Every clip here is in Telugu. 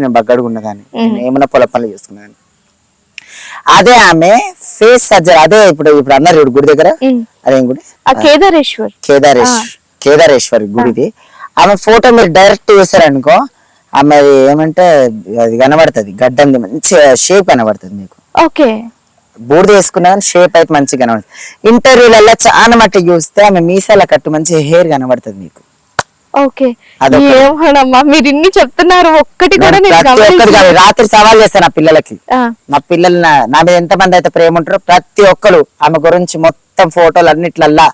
నేను బగ్గడుగా ఉన్నదాన్ని. నేను ఏమన్నా పొల పనులు చేసుకున్నాను. అదే ఆమె ఫేస్ సర్జరీ అదే ఇప్పుడు ఇప్పుడు అన్నారు చూడు గుడి దగ్గర. అదేం గుడి? కేదారేశ్వర్. కేదారేష్ కేదారేశ్వరి గుడిది ఆమె ఫోటో మీరు డైరెక్ట్ చూసారనుకో ఆమె అది ఏమంటే అది కనబడుతుంది గడ్డంది మంచి షేప్ కనబడుతుంది మీకు. ఓకే. బూడిద వేసుకున్నా కానీ షేప్ అయితే మంచిగా కనబడుతుంది. ఇంటర్వ్యూలలో చాలా మట్టి చూస్తే ఆమె మీసాల కట్టు మంచి హెయిర్ కనబడుతుంది మీకు. ఓకే. ఏమోనమ్మా మీరు ఇన్ని చెప్తున్నారు ఒక్కటి కూడా నేను రాత్రి సవాల్ చేస్తాను నా పిల్లలకి. నా పిల్లలు నా మీద ఎంత మంది అయితే ప్రేమ ఉంటారో ప్రతి ఒక్కరు ఆమె గురించి మొత్తం ఫోటోలు అన్నిట్లల్లా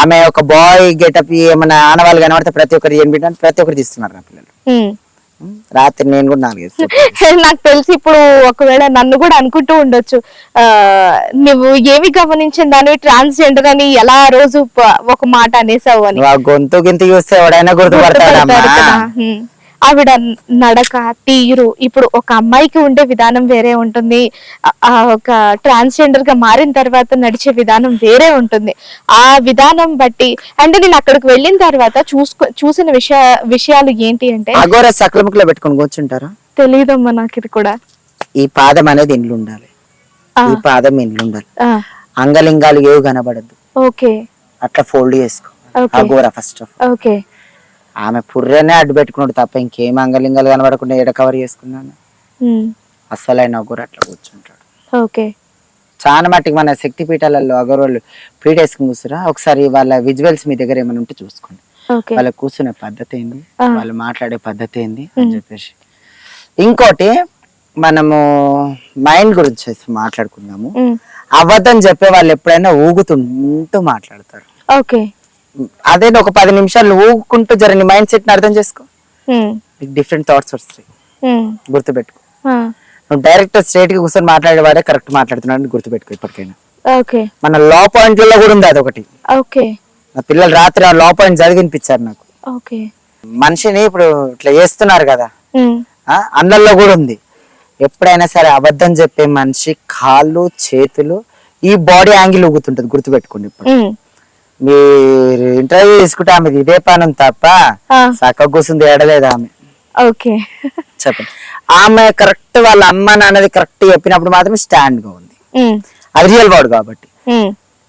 ఆమె ఒక బాయ్ గెటప్ ఏమైనా ఆనవాళ్ళు కనబడితే ప్రతి ఒక్కరు ఏం పెట్టాను ప్రతి ఒక్కరు తీస్తున్నారు నా పిల్లలు? రాత్రి నేను కూడా photos. నాకు తెలిసి ఇప్పుడు ఒకవేళ నన్ను కూడా అనుకుంటూ ఉండొచ్చు ఆ నువ్వు ఏమి గమనించిన దానివి ట్రాన్స్జెండర్ అని ఎలా రోజు ఒక మాట అనేసావు అని గొంతు గింత చూస్తే ఎవడైనా గుర్తుపడతాడమ్మా. ఆవిడ నడక తీరు ఇప్పుడు ఒక అమ్మాయికి ఉండే విధానం వేరే ఉంటుంది. ఆ- ఒక ట్రాన్స్జెండర్గా మారిన తర్వాత నడిచే విధానం వేరే ఉంటుంది. ఆ విధానం బట్టి అంటే నేను అక్కడికి వెళ్ళిన తర్వాత చూసుకో చూసిన విషయ విషయాలు ఏంటి అంటే అఘోర సక్రముకులో పెట్టుకొని కూర్చుంటారు? తెలియదమ్మా నాకు ఇది కూడా. ఈ పాదం అనేది ఇండ్లు ఉండాలి. ఈ పాదం ఇండ్లు ఉండాలి. అంగలింగాలు ఏవి కనబడద్దు. ఓకే. అట్లా ఫోల్డ్ చేసుకో. Aghora first half okay. ఆమె పుర్రనే అడ్డు పెట్టుకున్నాడు తప్ప ఇంకేం అంగలింగాలు కనబడకుండా ఎడ కవర్ చేసుకున్నాను? హ్మ్. అస్సలైన అఘోర అట్లా కూర్చుంటాడు. ఓకే. చాలా మట్టుకు మన శక్తి పీఠాలలో అగరోళ్ళు పీట వేసుకుని కూర్చురా? ఒకసారి వాళ్ళ విజువల్స్ మీ దగ్గర ఏమైనా ఉంటే చూసుకోండి. వాళ్ళ కూర్చునే పద్ధతి ఏంది. వాళ్ళు మాట్లాడే పద్ధతి ఏంది? అని చెప్పేసి. ఇంకోటి మనము మైండ్ గురించి మాట్లాడుకుందాము. అబద్ధం చెప్పే వాళ్ళు ఎప్పుడైనా ఊగుతుంటూ మాట్లాడతారు. ఓకే. అదే ఒక పది నిమిషాలు ఊగుకుంటూ జరని మైండ్ సెట్ని అర్థం చేసుకో. నీకు డిఫరెంట్ థాట్స్ వస్తాయి. గుర్తుపెట్టుకో. నువ్వు డైరెక్ట్ స్ట్రేట్గా కూర్చొని మాట్లాడేవాడే కరెక్ట్ మాట్లాడుతున్నాడు గుర్తుపెట్టుకో ఇప్పటికైనా. ఓకే. మన లో పాయింట్లలో కూడా ఉంది అదొకటి. ఓకే. నా పిల్లలు రాత్రి ఆ లో పాయింట్ చదివినిపించారు నాకు. ఓకే. మనిషిని ఇప్పుడు ఇట్లా చేస్తున్నారు కదా. అందులో కూడా ఉంది. ఎప్పుడైనా సరే అబద్ధం చెప్పే మనిషి కాళ్ళు చేతులు ఈ బాడీ యాంగిల్ ఊగుతుంటది గుర్తుపెట్టుకోండి ఇప్పుడు. మీరు ఇంటర్వ్యూ తీసుకుంటే ఆమె ఇదే పనం తప్ప ఆ, చక్క కూర్చుంది ఏడలేదు ఆమె. ఓకే. చెప్పండి. ఆమె కరెక్ట్ వాళ్ళ అమ్మ నాన్నది కరెక్ట్ చెప్పినప్పుడు మాత్రం స్టాండ్గా ఉంది. అది రియల్ వర్డ్ కాబట్టి.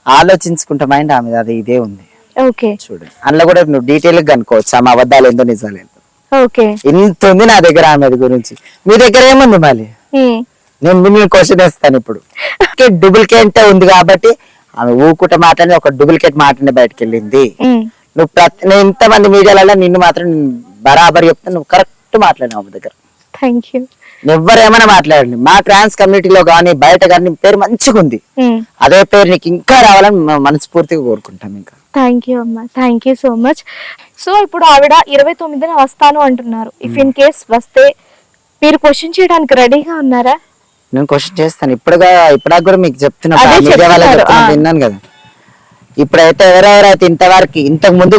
ఆలోచించుకుంటే మైండ్ ఆమె అది ఇదే ఉంది. ఓకే. చూడండి. అందులో కూడా నువ్వు డీటెయిల్గా కనుక్కోవచ్చు ఆమె అబద్ధాలు ఏందో నిజాలు ఏందో. ఓకే. ఇంత ఉంది నా దగ్గర ఆమె గురించి. మీ దగ్గర ఏముంది మళ్ళీ. నేను క్వశ్చన్ వేస్తాను ఇప్పుడు. డూప్లికేట్ ఉంది కాబట్టి ఆమె ఊకుట మాటని ఒక డూప్లికేట్ మాటని బయటకు వెళ్ళింది. నువ్వు ప్రతి నేను ఇంతమంది మీడియాలలో నిన్ను మాత్రం బరాబర్ చెప్తా నువ్వు కరెక్ట్ మాట్లాడినావు ఆమె దగ్గర. థ్యాంక్ యూ ఎవ్వరు ఏమైనా మాట్లాడండి. మా ట్రాన్స్ కమ్యూనిటీలో కానీ బయట కానీ పేరు మంచిగా ఉంది. అదే పేరు నీకు ఇంకా రావాలని మనస్ఫూర్తిగా కోరుకుంటాం ఇంకా. థ్యాంక్ యూ అమ్మా. Thank you so much so ఇప్పుడు ఆవిడ ఇరవై తొమ్మిదిన వస్తాను అంటున్నారు. ఇఫ్ ఇన్ కేస్ వస్తే మీరు క్వశ్చన్ చేయడానికి రెడీగా ఉన్నారా? నేను క్వశ్చన్ చేస్తాను. ఇప్పుడుగా ఇప్పుడా కూడా మీకు చెప్తున్నా. మీడియా వాళ్ళకి. విన్నాను కదా. ఇప్పుడైతే ఎవరెవరైతే ఇంతవరకు ఇంతకు ముందు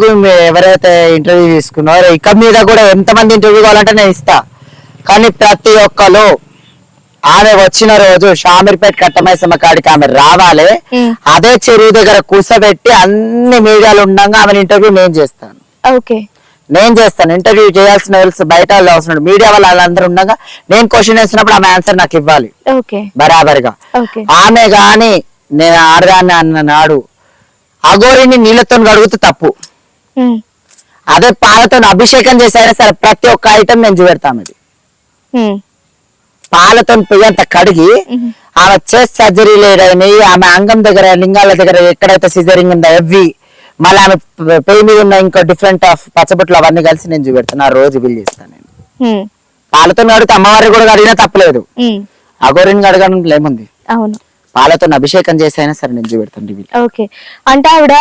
ఎవరైతే ఇంటర్వ్యూ తీసుకున్నారో ఇక మీద కూడా ఎంతమంది ఇంటర్వ్యూ కావాలంటే నేను ఇస్తా. కానీ ప్రతి ఒక్కరు ఆమె వచ్చిన రోజు షామీర్పేట కట్టమైసమ్మ కాడికి ఆమె రావాలి. అదే చెరువు దగ్గర కూర్చోబెట్టి అన్ని మీడియాలు ఉండగా ఆమె ఇంటర్వ్యూ నేను చేస్తాను. ఓకే. నేను చేస్తాను. ఇంటర్వ్యూ చేయాల్సిన వాళ్ళు బయట వాళ్ళు అవసరం మీడియా వాళ్ళు వాళ్ళందరూ ఉండగా నేను క్వశ్చన్ వేసినప్పుడు ఆమె ఆన్సర్ నాకు ఇవ్వాలి. బరాబర్గా. ఆమె గాని నేను ఆడదాన్ని అన్న నాడు అగోరిని నీళ్ళతో కడుగుతూ తప్పు. హ్మ్. అదే పాలతో అభిషేకం చేసైనా సరే ప్రతి ఒక్క ఐటమ్ నేను చూపెడతాం ఇది. హ్మ్. పాలతో పొయ్యంత కడిగి మ్మ్. ఆమె చెస్ట్ సర్జరీ లేదని ఆమె అంగం దగ్గర లింగాల దగ్గర ఎక్కడైతే సిజరింగ్ ఉందో అవి మళ్ళీ ఆమె పెయి మీద ఉన్న ఇంకో డిఫరెంట్ ఆఫ్ పచ్చబొట్లు అవన్నీ కలిసి నేను చూపెడతాను ఆ రోజు బిల్ చేస్తాను నేను. పాలతో కడిగితే అమ్మవారిని కూడా కడిగినా తప్పలేదు. అగోరిని కడగడం ఏముంది? అవును. పాలతో అభిషేకం చేసైనా సరే నేను చూపెడతాను ఓకే. అంటే ఆవిడ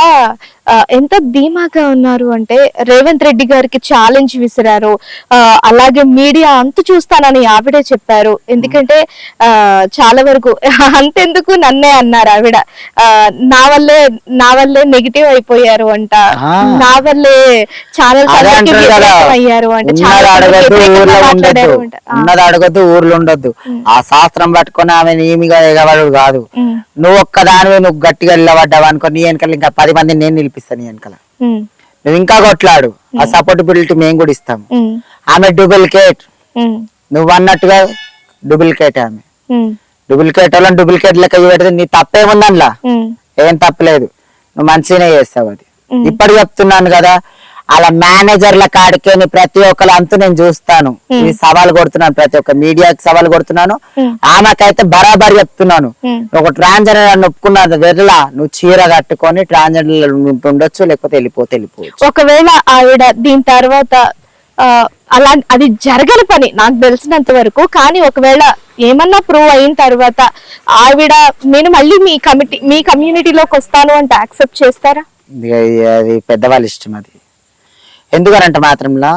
ఎంత ధీమాగా ఉన్నారు అంటే రేవంత్ రెడ్డి గారికి ఛాలెంజ్ విసిరారు. ఆ, అలాగే మీడియా అంతు చూస్తానని ఆవిడే చెప్పారు. ఎందుకంటే ఆ, చాలా వరకు అంతెందుకు నన్నే అన్నారు ఆవిడ. ఆ, నా వల్లే నా వల్లే నెగిటివ్ అయిపోయారు అంట. నా వల్లే ఛానల్ అయ్యారు అంటే ఊర్లో ఉండద్దు. ఆ, ఉన్నది అడగద్దు ఊర్లో ఉండొద్దు. ఆ శాస్త్రం పట్టుకొని ఆమె ఏమిగా ఎగవాడు కాదు. ఉమ్, నువ్వు ఒక్కదానివే నువ్వు గట్టిగా నిలబడ్డావు అనుకో నీ వెనకాల ఇంకా పది మంది నేను నిలిపిస్తాను నీ వెనకాల. నువ్వు ఇంకా కొట్లాడు. ఆ సపోర్టబిలిటీ మేము కూడా ఇస్తాం ఆమె డూప్లికేట్. నువ్వు అన్నట్టుగా డూప్లికేట్ ఆమె. డూప్లికేట్ వాళ్ళని డూప్లికేట్ లెక్క పెడితే నీ తప్పేముంది అందులో ఉమ్, ఏం తప్పలేదు. నువ్వు మంచిగానే చేస్తావు అది. ఇప్పుడు చెప్తున్నాను కదా అలా మేనేజర్ల కాడికేని ప్రతి ఒక్కరు అంతు నేను చూస్తాను. ఇది సవాల్ కొడుతున్నాను ప్రతి ఒక్క మీడియాకి సవాల్ కొడుతున్నాను. ఆమెకైతే బరాబర్ చెప్తున్నాను. ఒక ట్రాన్స్జెండర్ అని ఒప్పుకున్నది వెరలా నువ్వు చీర కట్టుకొని ట్రాన్స్జెండర్ ఉండొచ్చు లేకపోతే వెళ్ళిపోతే వెళ్ళిపోవచ్చు. ఒకవేళ ఆవిడ దీని తర్వాత అలా అది జరగని పని నాకు తెలిసినంత వరకు కానీ ఒకవేళ ఏమన్నా ప్రూవ్ అయిన తర్వాత ఆవిడ నేను మళ్ళీ మీ కమిటీ మీ కమ్యూనిటీలోకి వస్తాను అంటే యాక్సెప్ట్ చేస్తారా? అది పెద్దవాళ్ళ ఇష్టం అది. ఎందుకనంటే మాత్రంలా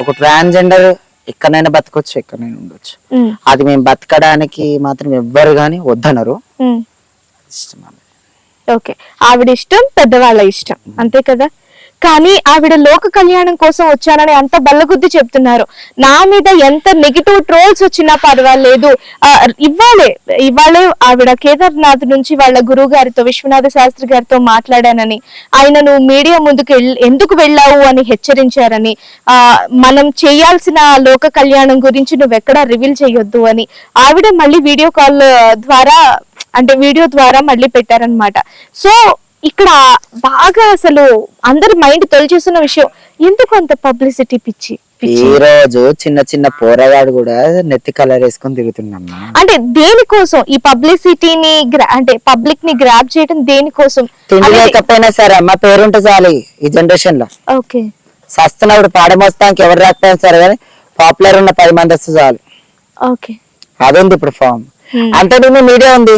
ఒక ట్రాన్స్జెండర్ ఎక్కడైనా బతకొచ్చు ఎక్కడైనా ఉండొచ్చు. అది మేము బతకడానికి మాత్రం ఎవ్వరు గాని వద్దనరు. ఇష్టం. ఓకే. ఆవిడ ఇష్టం పెద్దవాళ్ళ ఇష్టం. అంతే కదా? కానీ ఆవిడ లోక కళ్యాణం కోసం వచ్చానని అంత బల్లగుద్ది చెప్తున్నారు. నా మీద ఎంత నెగిటివ్ ట్రోల్స్ వచ్చినా పర్వాలేదు. ఇవ్వాలే ఇవ్వాలే ఆవిడ కేదార్నాథ్ నుంచి వాళ్ళ గురువు గారితో విశ్వనాథ శాస్త్రి గారితో మాట్లాడానని ఆయనను మీడియా ముందుకు ఎందుకు వెళ్ళావు అని హెచ్చరించారని ఆ మనం చేయాల్సిన లోక కళ్యాణం గురించి నువ్వు ఎక్కడా రివీల్ చేయొద్దు అని ఆవిడ మళ్ళీ వీడియో కాల్ ద్వారా అంటే వీడియో ద్వారా మళ్ళీ పెట్టారనమాట సో ఇక్కడ బాగా అసలు అందరి మైండ్ తొలిచేస్తున్న విషయం ఎందుకు అంత పబ్లిసిటీ పిచ్చి? ఈ రోజు చిన్న చిన్న పోరగాడు కూడా నెత్తి కలర్ వేసుకొని తిరుగుతున్నమ్మా అంటే దేనికోసం? ఈ పబ్లిసిటీని అంటే పబ్లిక్ని గ్రాప్ చేయడం దేనికోసం? తిండి లేకపోయినా సరే అమ్మ పేరుంటే చాలు ఈ జనరేషన్లో ఓకే. సస్తున్నప్పుడు పాడమోస్తానికి ఎవరు రాకపోయినా సరే కానీ పాపులర్ ఉన్న పది మంది వస్తే చాలు. ఓకే. అది ఉంది ఇప్పుడు ఫామ్. అంటే మీడియా ఉంది.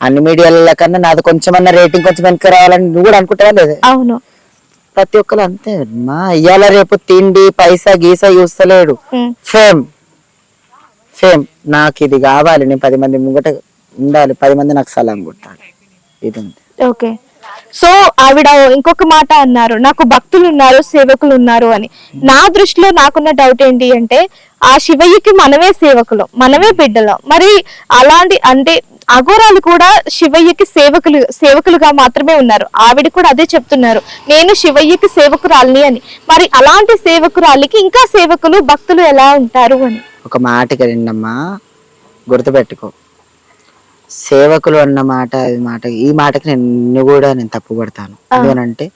అన్ని మీడియాల కన్నా నాది కొంచెమన్నా రేటింగ్ కొంచెం వెనక రావాలని నువ్వు కూడా అనుకుంటావా లేదు? అవును. ప్రతి ఒక్కరు అంతే. మా ఇయ్యాల రేపు తిండి పైసా గీసా చూస్తలేడు ఫేమ్. ఫేమ్. నాకు ఇది కావాలి. నేను పది మంది ముంగట ఉండాలి. పది మంది నాకు సలాం కొట్టాలి. ఇది ఓకే. సో ఆవిడ ఇంకొక మాట అన్నారు. నాకు భక్తులు ఉన్నారు సేవకులు ఉన్నారు అని. నా దృష్టిలో నాకున్న డౌట్ ఏంటి అంటే ఆ శివయ్యకి మనమే సేవకులు. మనమే బిడ్డలు. మరి అలాంటి అంటే అఘోరాలు కూడా శివయ్యకి సేవకులు సేవకులుగా మాత్రమే ఉన్నారు. ఆవిడ కూడా అదే చెప్తున్నారు. నేను శివయ్యకి సేవకురాలిని అని. మరి అలాంటి సేవకురాలికి ఇంకా సేవకులు భక్తులు ఎలా ఉంటారు అని? ఒక మాటకి రెండమ్మా గుర్తుపెట్టుకో. సేవకులు అన్న మాట మాట ఈ మాటకి నేను కూడా నేను తప్పుపడతాను. ఎందుకనంటే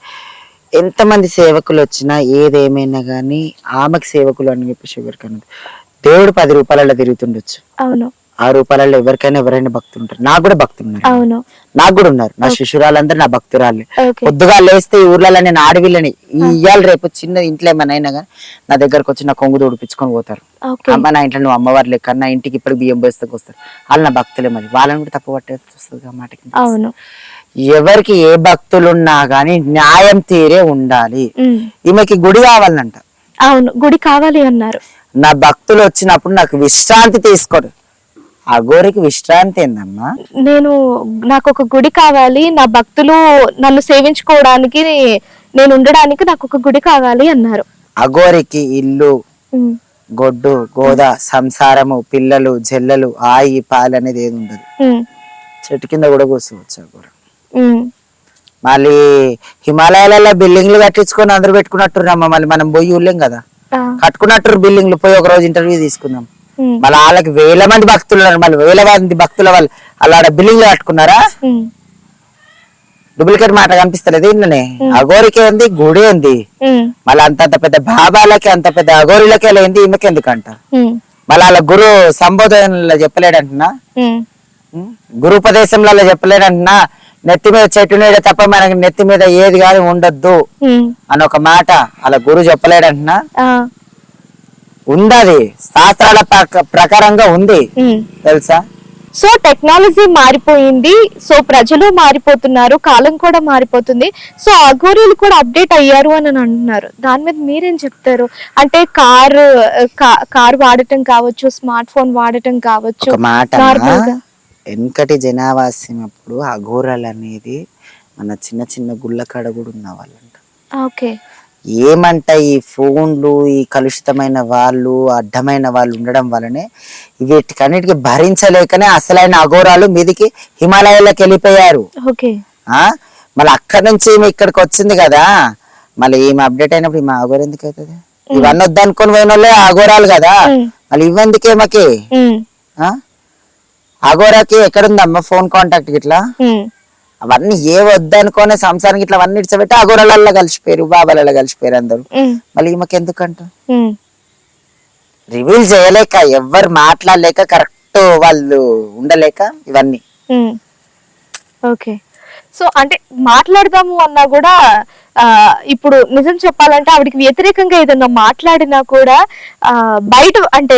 ఎంతమంది సేవకులు వచ్చినా ఏదేమైనా కానీ ఆమెకు సేవకులు అని చెప్పి షుగర్ కన్నది దేవుడు పది రూపాయలలో తిరుగుతుండొచ్చు. అవును. ఆ రూపాయలలో ఎవరికైనా ఎవరైనా భక్తులు ఉంటారు. నాకు కూడా భక్తులు ఉన్నారు అవును. నాకు కూడా ఉన్నారు. నా శిష్యురాలందరూ నా భక్తురాలే ఓకే. పొద్దుగా లేస్తే ఈ ఊర్లలో నేను ఆడవిల్లని ఇయ్యాలి రేపు చిన్న ఇంట్లో ఏమైనా అయినా కానీ నా దగ్గరకు వచ్చి నా కొంగు తోడిపించుకొని పోతారు. ఓకే. అమ్మ నా ఇంట్లో నువ్వు అమ్మవారు లెక్క నా ఇంటికి ఇప్పుడు బియ్యం పోస్తాకు వస్తారు. వాళ్ళు నా భక్తులే మరి. వాళ్ళని కూడా తప్పు పట్టేసి వస్తుంది ఆ మాటకి. అవును. ఎవరికి ఏ భక్తులు ఉన్నా గానీ న్యాయం తీరే ఉండాలి. ఉమ్. ఈమెకి గుడి కావాలంట. అవును. గుడి కావాలి అన్నారు. నా భక్తులు వచ్చినప్పుడు నాకు విశ్రాంతి తీసుకోరు. ఆ గోరికి విశ్రాంతి ఏందమ్మా? నేను నాకు ఒక గుడి కావాలి నా భక్తులు నన్ను సేవించుకోవడానికి నేను ఉండడానికి నాకు ఒక గుడి కావాలి అన్నారు. అగోరికి ఇల్లు గొడ్డు గోద సంసారము పిల్లలు జల్లలు ఆయి పాలు అనేది ఏది ఉండదు. చెట్టు కింద కూడా కూర్చోవచ్చు అగోర ఉమ్, మళ్ళీ హిమాలయాలలో బిల్డింగ్లు కట్టించుకొని అందరు పెట్టుకున్నట్టున్నాం మళ్ళీ మనం పోయి ఊర్లేం కదా? కట్టుకున్నట్టు బిల్డింగ్లు పోయి ఒక రోజు ఇంటర్వ్యూ తీసుకుందాం. మళ్ళీ వాళ్ళకి వేల మంది భక్తులు ఉన్నారు. మళ్ళీ వేల మంది భక్తుల వాళ్ళు అలా బిల్డింగ్లు కట్టుకున్నారా? డూప్లికేట్ మాట కనిపిస్తలేదు ఇంట్లోనే అగోరికే ఉంది గుడి ఉంది. మళ్ళీ అంత పెద్ద బాబాలకి అంత పెద్ద అగోరిలకే లేని ఈమెకి ఎందుకంట? మళ్ళీ వాళ్ళ గురు సంబోధనలో చెప్పలేడంటున్నా? గురుపదేశంలో చెప్పలేడంటున్నా నెత్తి మీద చెట్టు నీడ తప్ప మనకి నెత్తి మీద ఏది కానీ ఉండొద్దు అని ఒక మాట అలా గురు చెప్పలేడంటున్నా ఆ, ఉందది శాస్త్రాల ప్రక- ప్రకారంగా ఉంది. తెలుసా? సో టెక్నాలజీ మారిపోయింది. సో ప్రజలు మారిపోతున్నారు. కాలం కూడా మారిపోతుంది. సో అఘోరీలు కూడా అప్డేట్ అయ్యారు అని అంటున్నారు. దాని మీద మీరేం చెప్తారు? అంటే కారు కార్ వాడటం కావచ్చు స్మార్ట్ ఫోన్ వాడటం కావచ్చు. వెనకటి జనావాస్యం అప్పుడు అఘోరాలు అనేది మన చిన్న చిన్న గుళ్ళ కాడ కూడా ఉన్న వాళ్ళంట. ఓకే. ఏమంట ఈ ఫోన్లు ఈ కలుషితమైన వాళ్ళు అడ్డమైన వాళ్ళు ఉండడం వల్లనే వీటికన్నిటికి భరించలేకనే అసలైన అఘోరాలు మీదికి హిమాలయాలకు వెళ్ళిపోయారు. మళ్ళీ అక్కడ నుంచి ఈమె ఇక్కడికి వచ్చింది కదా. మళ్ళీ ఈమె అప్డేట్ అయినప్పుడు ఈమె అఘోర ఎందుకు అవుతుంది? ఇవన్నీ వద్దనుకొని పోయిన వాళ్ళే అఘోరాలు కదా. మళ్ళీ ఇవ్వందుకే మాకి? అగోరాకి ఎక్కడుందమ్మా ఫోన్ కాంటాక్ట్ ఇట్లా అవన్నీ ఏ వద్దనుకోనే సంసారం ఇట్లా అవన్నీ ఇడిచబెట్టి అగోరాలలో కలిసిపోయారు బాబాలలో కలిసిపోయారు అందరూ. మళ్ళీ ఈమెకి ఎందుకంట. రివీల్ చేయలేక ఎవ్వరు మాట్లాడలేక కరెక్ట్ వాళ్ళు ఉండలేక ఇవన్నీ. ఓకే. సో అంటే మాట్లాడదాము అన్నా కూడా ఆ, ఇప్పుడు నిజం చెప్పాలంటే ఆవిడకి వ్యతిరేకంగా ఏదన్నా మాట్లాడినా కూడా ఆ, బయట అంటే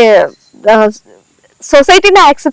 సొసైటీని యాక్సెప్ట్